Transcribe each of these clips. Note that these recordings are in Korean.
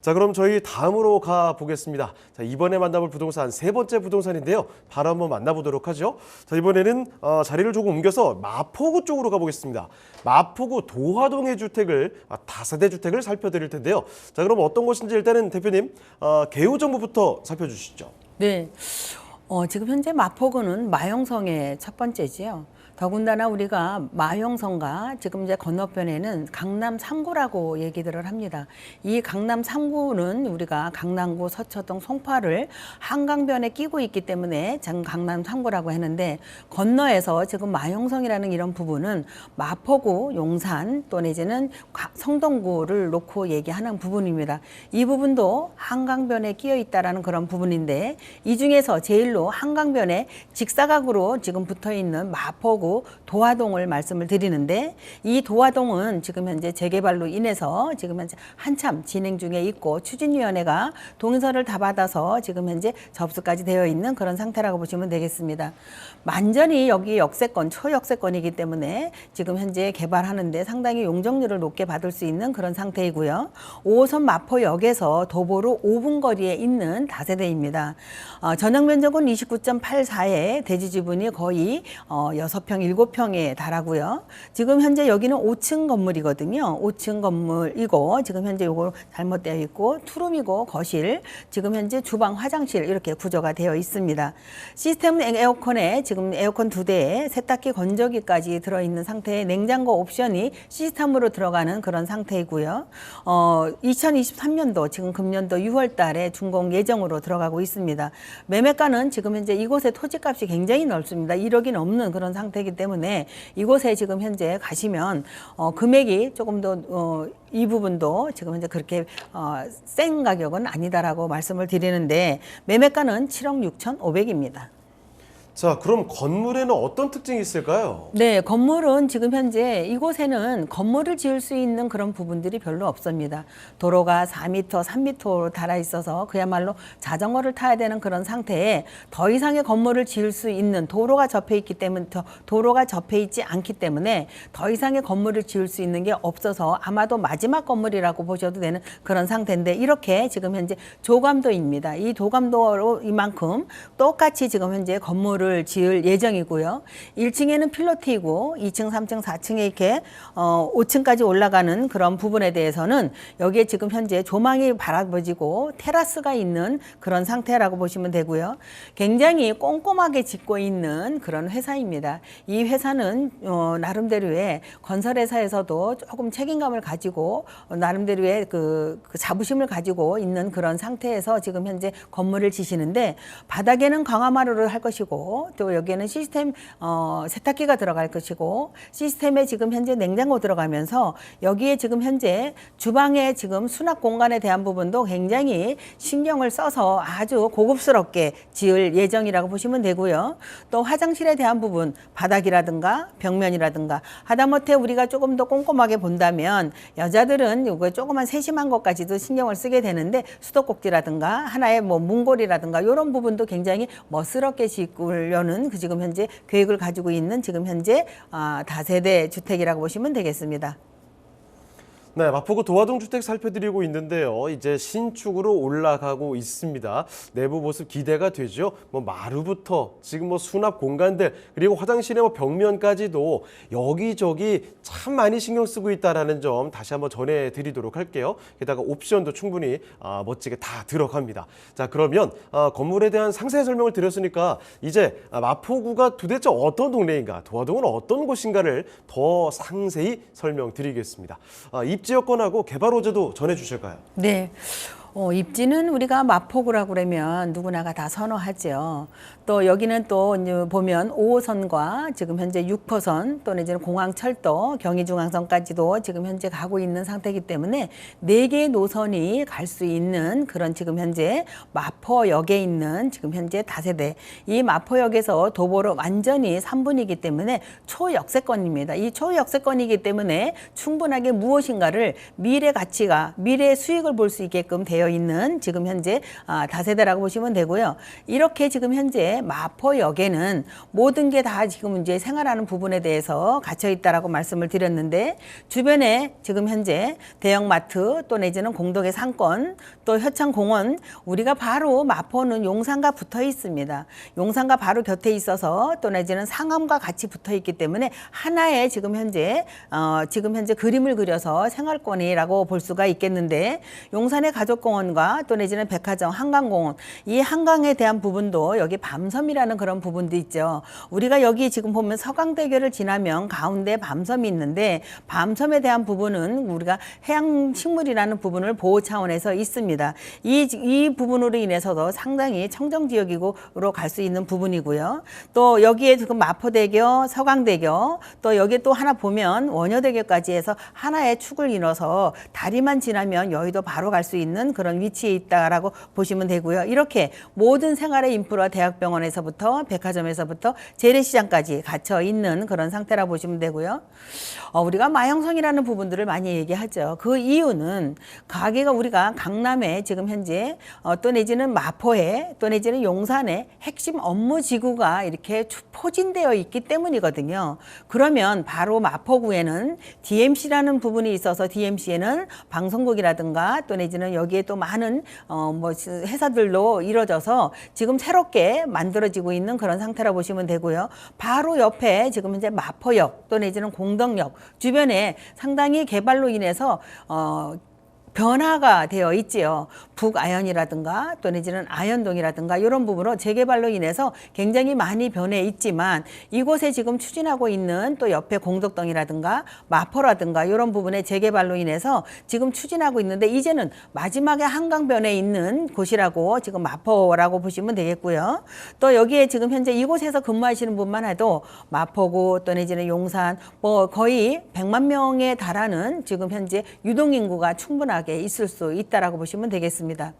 자, 그럼 저희 다음으로 가 보겠습니다. 자, 이번에 만나볼 부동산 세 번째 부동산인데요. 바로 한번 만나보도록 하죠. 자, 이번에는 어, 자리를 조금 옮겨서 마포구 쪽으로 가보겠습니다. 마포구 도화동의 주택을 아, 다세대 주택을 살펴드릴 텐데요. 자, 그럼 어떤 곳인지 일단은 대표님 어, 개요 정보부터 살펴주시죠. 네. 어, 지금 현재 마포구는 마용성의 첫 번째지요. 더군다나 우리가 마용성과 지금 이제 건너편에는 강남 3구라고 얘기들을 합니다. 이 강남 3구는 우리가 강남구, 서초동, 송파를 한강변에 끼고 있기 때문에 장 강남 3구라고 했는데 건너에서 지금 마용성이라는 이런 부분은 마포구, 용산 또 내지는 과- 성동구를 놓고 얘기하는 부분입니다. 이 부분도 한강변에 끼어 있다라는 그런 부분인데 이 중에서 제일로 한강변에 직사각으로 지금 붙어 있는 마포구 도화동을 말씀을 드리는데 이 도화동은 지금 현재 재개발로 인해서 지금 현재 한참 진행 중에 있고 추진위원회가 동의서를 다 받아서 지금 현재 접수까지 되어 있는 그런 상태라고 보시면 되겠습니다. 완전히 여기 역세권, 초역세권이기 때문에 지금 현재 개발하는데 상당히 용적률을 높게 받을 수 있는 그런 상태이고요. 5호선 마포역에서 도보로 5분 거리에 있는 다세대입니다. 어, 전용 면적은 29.84에 대지 지분이 거의 어, 6평, 7평에 달하고요. 지금 현재 여기는 5층 건물이거든요. 5층 건물이고 지금 현재 요거 잘못되어 있고 투룸이고 거실, 지금 현재 주방, 화장실 이렇게 구조가 되어 있습니다. 시스템 에어컨에 지금 에어컨 두 대에 세탁기, 건조기까지 들어 있는 상태의 냉장고 옵션이 시스템으로 들어가는 그런 상태이고요. 어, 2023년도 지금 금년도 6월 달에 준공 예정으로 들어가고 있습니다. 매매가는 지금 현재 이곳의 토지값이 굉장히 넓습니다. 1억이 넘는 그런 상태이기 때문에 이곳에 지금 현재 가시면 어, 금액이 조금 더 어, 이 부분도 지금 현재 그렇게 어, 센 가격은 아니다라고 말씀을 드리는데 매매가는 7억 6천 5백입니다. 자, 그럼 건물에는 어떤 특징이 있을까요? 네, 건물은 지금 현재 이곳에는 건물을 지을 수 있는 그런 부분들이 별로 없습니다. 도로가 4m, 3m로 달아 있어서 그야말로 자전거를 타야 되는 그런 상태에 더 이상의 건물을 지을 수 있는 도로가 접해 있기 때문에 더- 도로가 접해 있지 않기 때문에 더 이상의 건물을 지을 수 있는 게 없어서 아마도 마지막 건물이라고 보셔도 되는 그런 상태인데 이렇게 지금 현재 조감도입니다. 이 도감도로 이만큼 똑같이 지금 현재 건물을 지을 예정이고요. 1층에는 필로티이고 2층, 3층, 4층에 이렇게 어 5층까지 올라가는 그런 부분에 대해서는 여기에 지금 현재 조망이 바라보지고 테라스가 있는 그런 상태라고 보시면 되고요. 굉장히 꼼꼼하게 짓고 있는 그런 회사입니다. 이 회사는 어 나름대로의 건설회사에서도 조금 책임감을 가지고 어, 나름대로의 그, 그 자부심을 가지고 있는 그런 상태에서 지금 현재 건물을 지시는데 바닥에는 강화마루를 할 것이고 또 여기에는 시스템 어, 세탁기가 들어갈 것이고 시스템에 지금 현재 냉장고 들어가면서 여기에 지금 현재 주방에 지금 수납 공간에 대한 부분도 굉장히 신경을 써서 아주 고급스럽게 지을 예정이라고 보시면 되고요. 또 화장실에 대한 부분 바닥이라든가 벽면이라든가 하다못해 우리가 조금 더 꼼꼼하게 본다면 여자들은 이거 조그만 세심한 것까지도 신경을 쓰게 되는데 수도꼭지라든가 하나의 뭐 문고리라든가 이런 부분도 굉장히 멋스럽게 짓 으려는 그 지금 현재 계획을 가지고 있는 지금 현재 아, 다세대 주택이라고 보시면 되겠습니다. 네, 마포구 도화동 주택 살펴드리고 있는데요. 이제 신축으로 올라가고 있습니다. 내부 모습 기대가 되죠. 뭐 마루부터 지금 뭐 수납 공간들 그리고 화장실의 뭐 벽면까지도 여기저기 참 많이 신경 쓰고 있다라는 점 다시 한번 전해드리도록 할게요. 게다가 옵션도 충분히 아, 멋지게 다 들어갑니다. 자, 그러면 아, 건물에 대한 상세 설명을 드렸으니까 이제 아, 마포구가 도대체 어떤 동네인가, 도화동은 어떤 곳인가를 더 상세히 설명드리겠습니다. 아, 입지 여건하고 개발 호재도 전해 주실까요? 네. 어, 입지는 우리가 마포구라고 그러면 누구나가 다 선호하죠. 또 여기는 또 보면 5호선과 지금 현재 6호선 또는 이제 공항철도 경의중앙선까지도 지금 현재 가고 있는 상태이기 때문에 네 개의 노선이 갈 수 있는 그런 지금 현재 마포역에 있는 지금 현재 다세대 이 마포역에서 도보로 완전히 3분이기 때문에 초역세권입니다. 이 초역세권이기 때문에 충분하게 무엇인가를 미래 가치가 미래 수익을 볼 수 있게끔 되어 되어 있는 지금 현재 아, 다세대라고 보시면 되고요. 이렇게 지금 현재 마포역에는 모든 게 다 지금 이제 생활하는 부분에 대해서 갇혀 있다라고 말씀을 드렸는데 주변에 지금 현재 대형마트 또 내지는 공동의 상권 또 효창공원 우리가 바로 마포는 용산과 붙어 있습니다. 용산과 바로 곁에 있어서 또 내지는 상암과 같이 붙어 있기 때문에 하나의 지금 현재 어, 지금 현재 그림을 그려서 생활권이라고 볼 수가 있겠는데 용산의 가족 공원과 또 내지는 백화점 한강공원 이 한강에 대한 부분도 여기 밤섬이라는 그런 부분도 있죠. 우리가 여기 지금 보면 서강대교를 지나면 가운데 밤섬이 있는데 밤섬에 대한 부분은 우리가 해양식물이라는 부분을 보호 차원에서 있습니다. 이, 이 부분으로 인해서도 상당히 청정지역으로 갈 수 있는 부분이고요. 또 여기에 지금 마포대교, 서강대교, 또 여기 또 하나 보면 원효대교까지 해서 하나의 축을 이뤄서 다리만 지나면 여의도 바로 갈 수 있는 그런 위치에 있다라고 보시면 되고요. 이렇게 모든 생활의 인프라 대학병원에서부터 백화점에서부터 재래시장까지 갇혀 있는 그런 상태라 보시면 되고요. 어, 우리가 마형성이라는 부분들을 많이 얘기하죠. 그 이유는 가게가 우리가 강남에 지금 현재 어, 또 내지는 마포에 또 내지는 용산에 핵심 업무 지구가 이렇게 추- 포진되어 있기 때문이거든요. 그러면 바로 마포구에는 DMC라는 부분이 있어서 DMC에는 방송국이라든가 또 내지는 여기에 또 많은 어뭐 회사들로 이루어져서 지금 새롭게 만들어지고 있는 그런 상태라 보시면 되고요. 바로 옆에 지금 현재 마포역 또 내지는 공덕역 주변에 상당히 개발로 인해서 어 변화가 되어 있지요. 북아현이라든가 또 내지는 아현동이라든가 이런 부분으로 재개발로 인해서 굉장히 많이 변해 있지만 이곳에 지금 추진하고 있는 또 옆에 공덕동이라든가 마포라든가 이런 부분의 재개발로 인해서 지금 추진하고 있는데 이제는 마지막에 한강변에 있는 곳이라고 지금 마포라고 보시면 되겠고요. 또 여기에 지금 현재 이곳에서 근무하시는 분만 해도 마포구 또 내지는 용산 뭐 거의 100만 명에 달하는 지금 현재 유동인구가 충분하게 있을 수 있다라고 보시면 되겠습니다.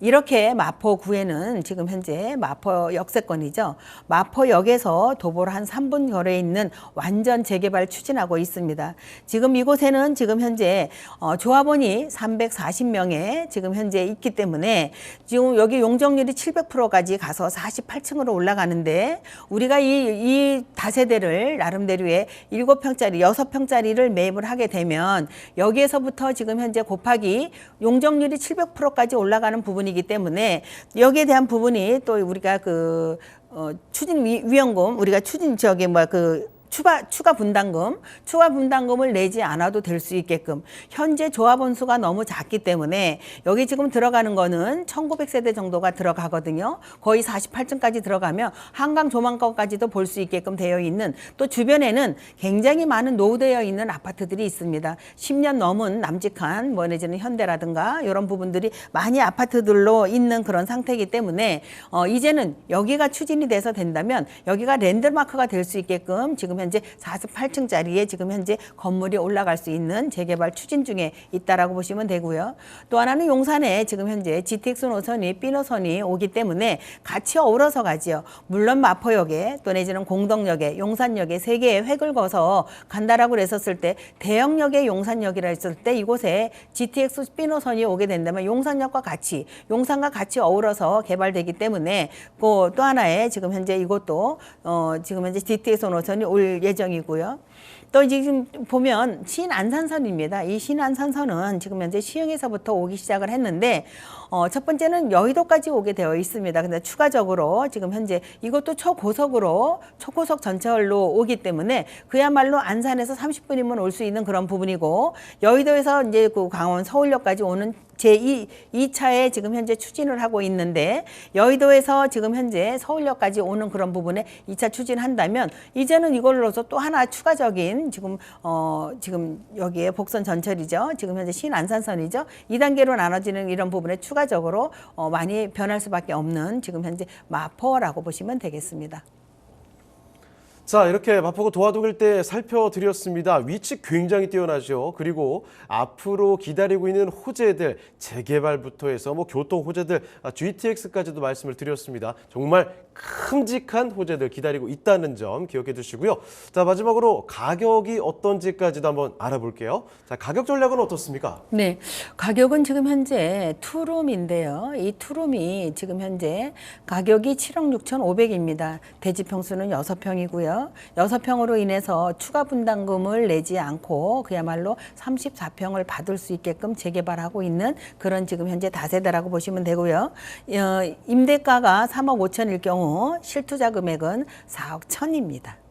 이렇게 마포구에는 지금 현재 마포 역세권이죠. 마포역에서 도보로 한 3분 거리에 있는 완전 재개발 추진하고 있습니다. 지금 이곳에는 지금 현재 어, 조합원이 340명에 지금 현재 있기 때문에 지금 여기 용적률이 700%까지 가서 48층으로 올라가는데 우리가 이, 이 다세대를 나름대로의 7평짜리, 6평짜리를 매입을 하게 되면 여기에서부터 지금 현재 곱하기 용적률이 700%까지 올라가는 부분이 기 때문에 여기에 대한 부분이 또 우리가 그 어, 추진 위, 위원금 우리가 추진 저기 뭐야 그 추가 추가 분담금 추가 분담금을 내지 않아도 될 수 있게끔 현재 조합원 수가 너무 작기 때문에 여기 지금 들어가는 거는 1900세대 정도가 들어가거든요. 거의 48층까지 들어가면 한강 조망권까지도 볼 수 있게끔 되어 있는 또 주변에는 굉장히 많은 노후되어 있는 아파트들이 있습니다. 10년 넘은 남직한 뭐 내지는 현대라든가 이런 부분들이 많이 아파트들로 있는 그런 상태이기 때문에 어 이제는 여기가 추진이 돼서 된다면 여기가 랜드마크가 될 수 있게끔 지금 현재 48층짜리에 지금 현재 건물이 올라갈 수 있는 재개발 추진 중에 있다라고 보시면 되고요. 또 하나는 용산에 지금 현재 GTX 노선이 B 노선이 오기 때문에 같이 어우러서 가지요. 물론 마포역에 또 내지는 공덕역에 용산역에 세 개의 획을 거서 간다라고 그랬었을 때 대형역의 용산역이라 했을 때 이곳에 GTX B 노선이 오게 된다면 용산역과 같이 용산과 같이 어우러서 개발되기 때문에 그또 하나의 지금 현재 이것도 어 지금 현재 GTX 노선이 올 예정이고요. 또 지금 보면 신안산선입니다. 이 신안산선은 지금 현재 시흥에서부터 오기 시작을 했는데 어, 첫 번째는 여의도까지 오게 되어 있습니다. 근데 추가적으로 지금 현재 이것도 초고속으로 초고속 전철로 오기 때문에 그야말로 안산에서 30분이면 올 수 있는 그런 부분이고 여의도에서 이제 그 강원 서울역까지 오는 제2, 2차에 지금 현재 추진을 하고 있는데 여의도에서 지금 현재 서울역까지 오는 그런 부분에 2차 추진한다면 이제는 이걸로서 또 하나 추가적인 지금 어 지금 여기에 복선 전철이죠. 지금 현재 신안산선이죠. 2단계로 나눠지는 이런 부분에 추가적으로 어 많이 변할 수밖에 없는 지금 현재 마포라고 보시면 되겠습니다. 자, 이렇게 마포구 도화동 일대 살펴드렸습니다. 위치 굉장히 뛰어나죠. 그리고 앞으로 기다리고 있는 호재들, 재개발부터 해서 뭐 교통 호재들, 아, GTX까지도 말씀을 드렸습니다. 정말 큼직한 호재들 기다리고 있다는 점 기억해 두시고요. 자, 마지막으로 가격이 어떤지까지도 한번 알아볼게요. 자, 가격 전략은 어떻습니까? 네, 가격은 지금 현재 투룸인데요. 이 투룸이 지금 현재 가격이 7억 6,500입니다. 대지 평수는 6평이고요. 6평으로 인해서 추가 분담금을 내지 않고 그야말로 34평을 받을 수 있게끔 재개발하고 있는 그런 지금 현재 다세대라고 보시면 되고요. 어, 임대가가 3억 5천일 경우 실투자 금액은 4억 1천입니다.